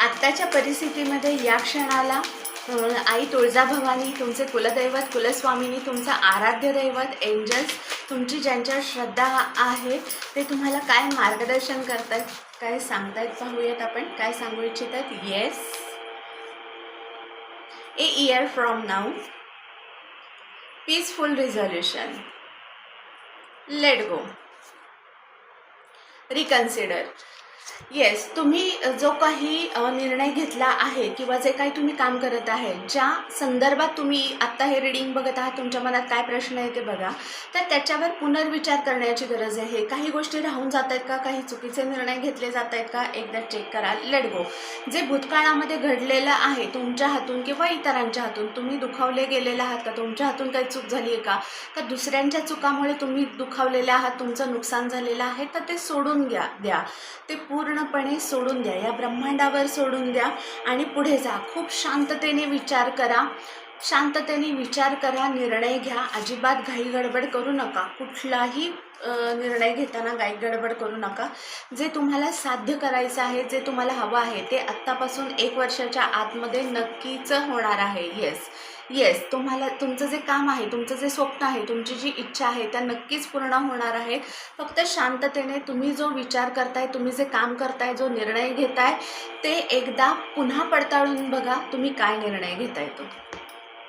आत्ताच्या परिस्थितीमध्ये या क्षणाला आई तुळजाभवानी तुमचे कुलदैवत कुलस्वामिनी तुमचं आराध्य दैवत एंजल्स तुमची ज्यांच्या श्रद्धा आहे ते तुम्हाला काय मार्गदर्शन करतात काय सांगतायत? पाहूयात आपण. काय सांगू इच्छितात? Yes a year from now peaceful resolution let go reconsider yes तुम्ही जो काही निर्णय घेतला आहे किंवा जे काही तुम्ही काम करत आहे ज्या संदर्भात तुम्ही आत्ता हे रिडिंग बघत आहात तुमच्या मनात काय प्रश्न आहे ते बघा. तर त्याच्यावर पुनर्विचार करण्याची गरज आहे. काही गोष्टी राहून जात आहेत का? काही चुकीचे निर्णय घेतले जात आहेत का? एकदा चेक करा. लेट गो जे भूतकाळामध्ये घडलेलं आहे तुमच्या हातून किंवा इतरांच्या हातून तुम्ही दुखावले गेलेले आहात का? तुमच्या हातून काही चूक झाली आहे का? का दुसऱ्यांच्या चुकामुळे तुम्ही दुखावलेले आहात? तुमचं नुकसान झालेलं आहे? तर ते सोडून घ्या द्या. ते पूर्णपणे सोडून द्या. या ब्रह्मांडावर सोडून द्या आणि पुढे जा. खूप शांततेने विचार करा. शांततेने विचार करा. निर्णय घ्या. अजिबात घाई गडबड करू नका. कुठलाही निर्णय घेताना घाई गडबड करू नका. जे तुम्हाला साध्य करायचं आहे जे तुम्हाला हवं आहे ते आत्तापासून एक वर्षाच्या आतमध्ये नक्कीच होणार आहे. येस येस तुम्हाला तुमचं जे काम आहे तुमचं जे स्वप्न आहे तुमची जी इच्छा आहे त्या नक्कीच पूर्ण होणार आहे. फक्त शांततेने तुम्ही जो विचार करताय तुम्ही जे काम करताय जो निर्णय घेताय ते एकदा पुन्हा पडताळून बघा तुम्ही काय निर्णय घेताय तो.